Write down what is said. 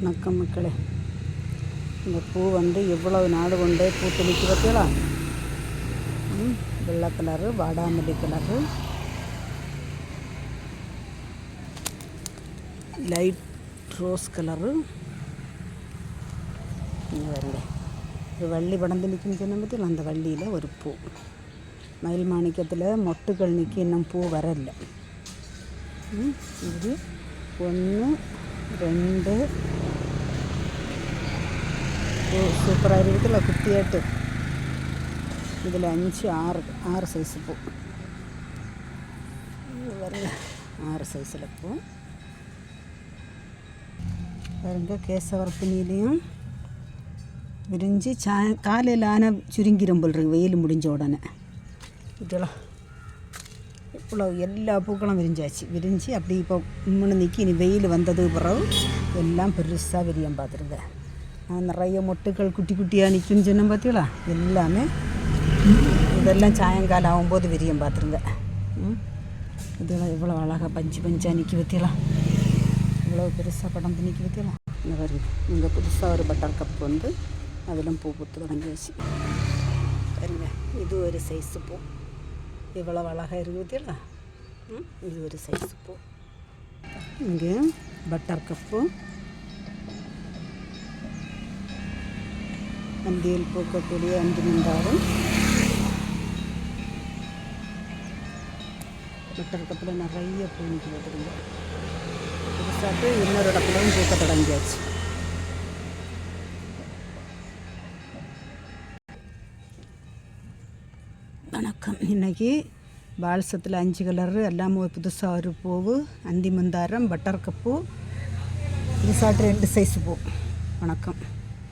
வணக்கம் மக்களே. இந்த பூ வந்து எவ்வளவு நாடு கொண்டு பூ துளிக்கு பார்த்தீங்களா வெள்ளை கலரு வாடாமல்லி கலரு. Light rose colour. இங்கே வருங்க ஒரு வள்ளி படந்து நிற்கும் சொன்ன பார்த்தீங்களா அந்த வள்ளியில் ஒரு பூ. மயில் மாணிக்கத்தில் மொட்டுகள் நிற்க இன்னும் பூ வரல. இது ஒன்று ரெண்டு சூப்பராக இருக்குல்ல குட்டியாட்டு. இதில் அஞ்சு ஆறு ஆறு சைஸ் பூ. இது ஆறு சைஸில் பூ. பாருங்க கேசவரப்பினிலையும் விரிஞ்சு சா காலையில் ஆனால் சுருங்கிரும் போல் இருக்கு. வெயில் முடிஞ்ச உடனே. இதெல்லாம் இவ்வளோ எல்லா பூக்களும் விரிஞ்சாச்சு. விரிஞ்சு அப்படி இப்போ முன்னே நிற்கி இனி வெயில் வந்ததுக்கு பிறகு எல்லாம் பெருசாக விரியம் பார்த்துருங்க நிறைய மொட்டுக்கள் குட்டி குட்டியாக நிற்குன்னு சொன்னேன் பார்த்தீங்களா எல்லாமே. இதெல்லாம் சாயங்காலம் ஆகும்போது விரியம் பார்த்துருங்க இதெல்லாம் எவ்வளோ அழகாக பஞ்சு பஞ்சாக நிற்கி பற்றியலாம் இவ்வளோ பெருசாக படந்து நிற்கி பற்றியலாம் இந்த வருது இங்கே புதுசாக ஒரு பட்டர் கப் வந்து அதிலும் பூ பூத்து தொடங்கியாச்சு. பாருங்க. இது ஒரு சைஸு பூ. இவ்வளோ அழகாக இருக்குது பார்த்தீங்களா இது ஒரு சைஸு பூ. இங்கே பட்டர் கப்பு. அந்தியில் பூக்கக்கூடிய அஞ்சு மந்தாரம். மற்ற இடத்துல நிறைய பூ நிற்கி பார்த்துருங்க இன்னொரு இடத்துலையும் பூக்க தொடங்கியாச்சு. வணக்கம். இன்றைக்கி பால்சத்தில் அஞ்சு கலரு எல்லாமே புதுசாக ஒரு பூவு அந்தி மந்தாரம் பட்டர் கப்பு புதுசாட்டு ரெண்டு சைஸ் பூ. வணக்கம்.